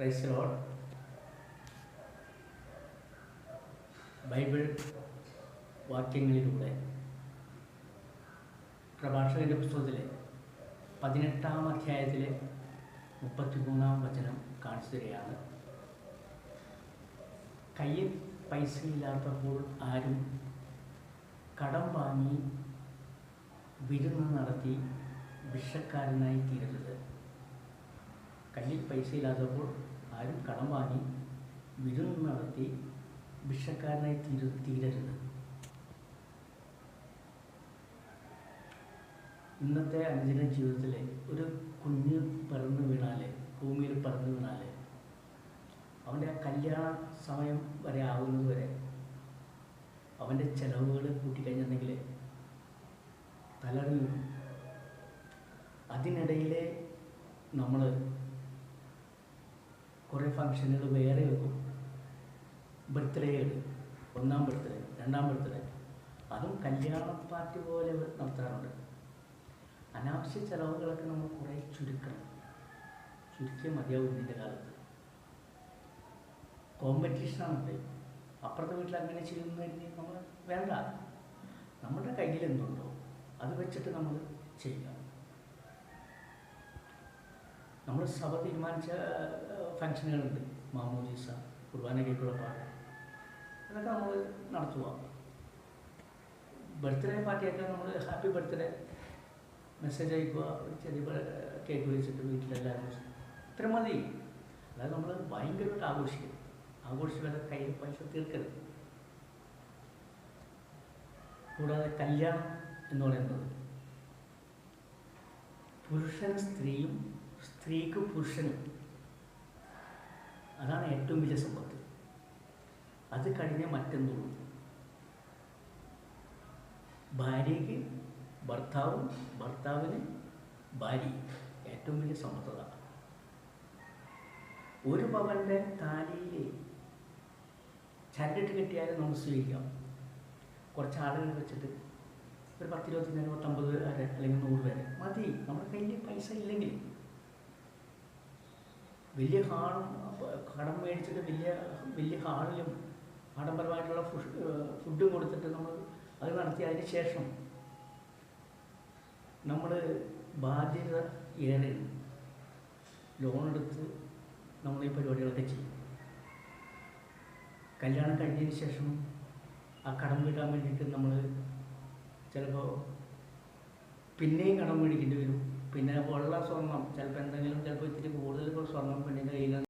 Price load Bible വാക്യങ്ങളിലൂടെ പ്രഭാഷകന്റെ പുസ്തകത്തിലെ പതിനെട്ടാം അധ്യായത്തിലെ മുപ്പത്തിമൂന്നാം വചനം കാണിച്ചു തരികയാണ്. കയ്യിൽ പൈസയില്ലാത്തപ്പോൾ ആരും കടം വാങ്ങി വിരുന്ന് നടത്തി വിഷക്കാരനായി തീരരുത്. കയ്യിൽ പൈസയില്ലാത്തപ്പോൾ ആരും കടം വാങ്ങി വിരുന്ന് നടത്തി ഭിക്ഷക്കാരനായി തീര തീരരുത്. ഇന്നത്തെ അനുദിന ജീവിതത്തിലെ ഒരു കുഞ്ഞ് പറന്ന് വീണാൽ ഭൂമിയിൽ പറന്ന് വീണാൽ അവന്റെ ആ കല്യാണ സമയം വരെ ആകുന്നത് വരെ അവന്റെ ചിലവുകൾ കൂട്ടിക്കഴിഞ്ഞിട്ടുണ്ടെങ്കിൽ തലറിഞ്ഞു അതിനിടയിലെ നമ്മൾ കുറേ ഫങ്ഷനുകൾ വേറെ വെക്കും. ബർത്ത്ഡേകൾ ഒന്നാം ബർത്ത്ഡേ രണ്ടാം ബർത്ത്ഡേ അതും കല്യാണ പാർട്ടി പോലെ നടത്താറുണ്ട്. അനാവശ്യ ചിലവുകളൊക്കെ നമ്മൾ കുറേ ചുരുക്കണം. ചുരുക്കിയ മതിയാവും ഇതിന്റെ കാലത്ത്. കോമ്പറ്റീഷനാണത് അപ്പുറത്തെ വീട്ടിൽ അങ്ങനെ ചെയ്യുന്നതിന് നമ്മൾ വേണ്ട. നമ്മുടെ കയ്യിൽ എന്തുണ്ടോ അത് വെച്ചിട്ട് നമ്മൾ ചെയ്യുക. നമ്മൾ സഭ തീരുമാനിച്ച ഫങ്ഷനുകളുണ്ട് മാമോദീസ കുർബാനയ്ക്കുള്ള പാട്ട്. അതൊക്കെ നമ്മൾ നടത്തുക ബർത്ത്ഡേ പാർട്ടിയൊക്കെ നമ്മൾ ഹാപ്പി ബർത്ത്ഡേ മെസ്സേജ് അയക്കുക. ചെറിയ കേക്ക് വെച്ചിട്ട് വീട്ടിലെല്ലാവരും ഇത്ര മതി. അതായത് നമ്മൾ ഭയങ്കരമായിട്ട് ആഘോഷിക്കും. ആഘോഷിക്കാതെ കയ്യിൽ പൈസ തീർക്കരുത്. കൂടാതെ കല്യാണം എന്ന് പറയുന്നത് പുരുഷനും സ്ത്രീയും സ്ത്രീക്ക് പുരുഷന്. അതാണ് ഏറ്റവും വലിയ സമ്പത്ത്. അത് കഴിഞ്ഞ മറ്റെന്തുള്ളൂ? ഭാര്യയ്ക്ക് ഭർത്താവും ഭർത്താവിന് ഭാര്യ ഏറ്റവും വലിയ സമ്പത്തത ഒരു പവന്റെ താലിയിൽ ചരടിട്ട് കെട്ടിയാലും നമുക്ക് സ്വീകരിക്കാം. കുറച്ച് ആളുകൾ വെച്ചിട്ട് ഒരു പത്തിരുപത്തഞ്ച് ഇരുപത്തമ്പത് വരെ അല്ലെങ്കിൽ നൂറ് വരെ മതി. നമ്മുടെ കയ്യിൽ പൈസ ഇല്ലെങ്കിൽ. വലിയ ഹാളും കടം മേടിച്ചിട്ട് വലിയ വലിയ ഹാളിലും ആഡംബരമായിട്ടുള്ള ഫുഡും കൊടുത്തിട്ട് നമ്മൾ അത് നടത്തി അതിന് ശേഷം നമ്മൾ ബാധ്യത ഏറെ ലോൺ എടുത്ത് നമ്മൾ ഈ പരിപാടികളൊക്കെ ചെയ്യും. കല്യാണം കഴിഞ്ഞതിന് ശേഷം ആ കടം വീട്ടാൻ വേണ്ടിയിട്ട് നമ്മൾ ചിലപ്പോൾ പിന്നെയും കടം മേടിക്കേണ്ടി വരും. പിന്നെ ഉള്ള സ്വർണം ചിലപ്പോൾ എന്തെങ്കിലും ചിലപ്പോൾ ഇത്തിരി കൂടുതൽ സ്വർണം പെണ്ണിന്റെ കയ്യിൽ